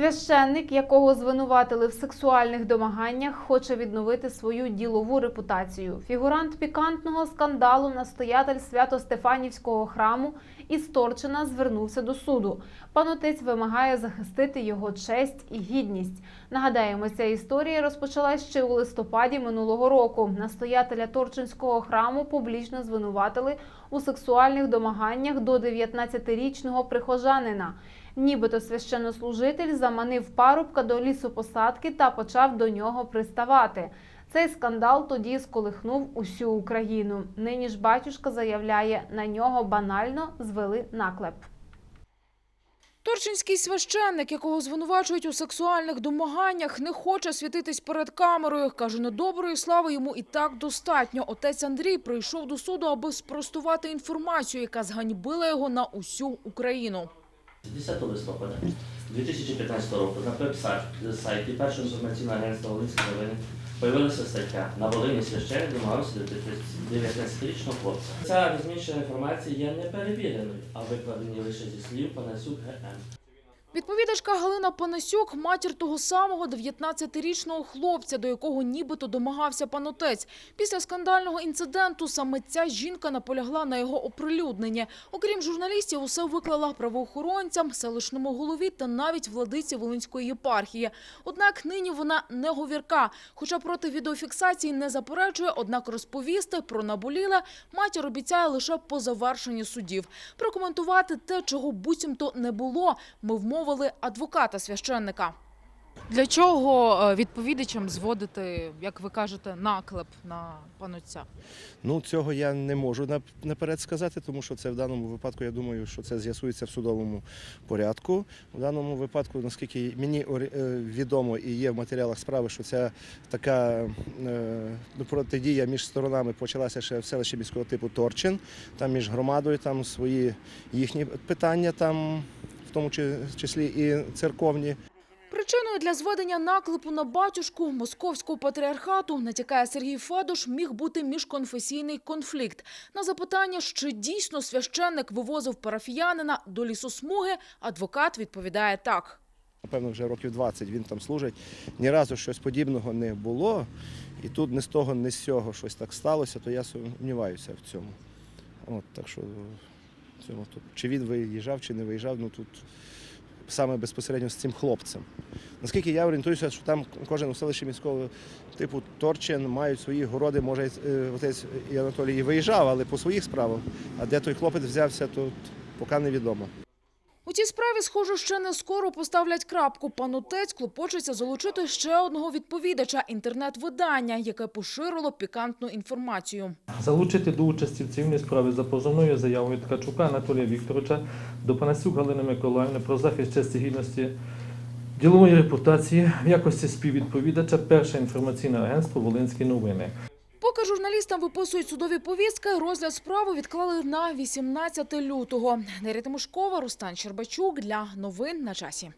Священник, якого звинуватили в сексуальних домаганнях, хоче відновити свою ділову репутацію. Фігурант пікантного скандалу, настоятель Свято-Стефанівського храму із Торчина звернувся до суду. Пан отець вимагає захистити його честь і гідність. Нагадаємо, ця історія розпочалась ще у листопаді минулого року. Настоятеля Торчинського храму публічно звинуватили у сексуальних домаганнях до 19-річного прихожанина. Нібито священнослужитель заманив парубка до лісопосадки та почав до нього приставати. Цей скандал тоді сколихнув усю Україну. Нині ж батюшка заявляє, на нього банально звели наклеп. Торчинський священник, якого звинувачують у сексуальних домаганнях, не хоче світитись перед камерою. Каже, недоброї слави йому і так достатньо. Отець Андрій прийшов до суду, аби спростувати інформацію, яка зганьбила його на усю Україну. 10 листопада 2015 року на веб-сайті першого інформаційного агентства Волинської новини появилася стаття на Волині священник домагався до 19-річного хлопця. Ця розміщена інформація є неперевіреною, а викладені лише зі слів Панасюк ГМ. Відповідачка Галина Панасюк – матір того самого 19-річного хлопця, до якого нібито домагався пан отець. Після скандального інциденту саме ця жінка наполягла на його оприлюдненні. Окрім журналістів, усе виклала правоохоронцям, селищному голові та навіть владиці Волинської єпархії. Однак нині вона не говірка. Хоча проти відеофіксації не заперечує, однак розповісти про наболіле матір обіцяє лише по завершенні судів. Прокоментувати те, чого буцімто не було, ми вмовили адвоката священника. Для чого е, відповідачам зводити, як ви кажете, наклеп на панотця? Ну, цього я не можу нап- наперед сказати, тому що це в даному випадку, я думаю, що це з'ясується в судовому порядку. В даному випадку, наскільки мені орі- е, відомо і є в матеріалах справи, що ця така е, ну, протидія між сторонами почалася ще в селищі міського типу Торчин. Там між громадою там свої їхні питання, там, в тому числі і церковні. Причиною для зведення наклепу на батюшку московського патріархату, натякає Сергій Федош, міг бути міжконфесійний конфлікт. На запитання, чи дійсно священник вивозив парафіянина до лісосмуги, адвокат відповідає так. Напевно, вже років 20 він там служить. Ні разу щось подібного не було. І тут не з того, не з цього щось так сталося, то я сумніваюся в цьому. От, так що тут. Чи він виїжджав, чи не виїжджав, ну тут саме безпосередньо з цим хлопцем. Наскільки я орієнтуюся, що там кожен у селищі міського типу Торчин мають свої городи, може е, отець і Анатолій виїжджав, але по своїх справах. А де той хлопець взявся, тут поки невідомо. У цій справі, схоже, ще не скоро поставлять крапку. Пан отець клопочеться залучити ще одного відповідача – інтернет-видання, яке поширило пікантну інформацію. Залучити до участі в цивільній справі за позовною заявою Ткачука Анатолія Вікторовича до Панасюк Галини Миколаївни про захист честі гідності ділової репутації в якості співвідповідача перше інформаційне агентство Волинські новини. Поки журналістам виписують судові повістки, розгляд справи відклали на 18 лютого. Нерія Тимошкова, Рустан Щербачук для новин на часі.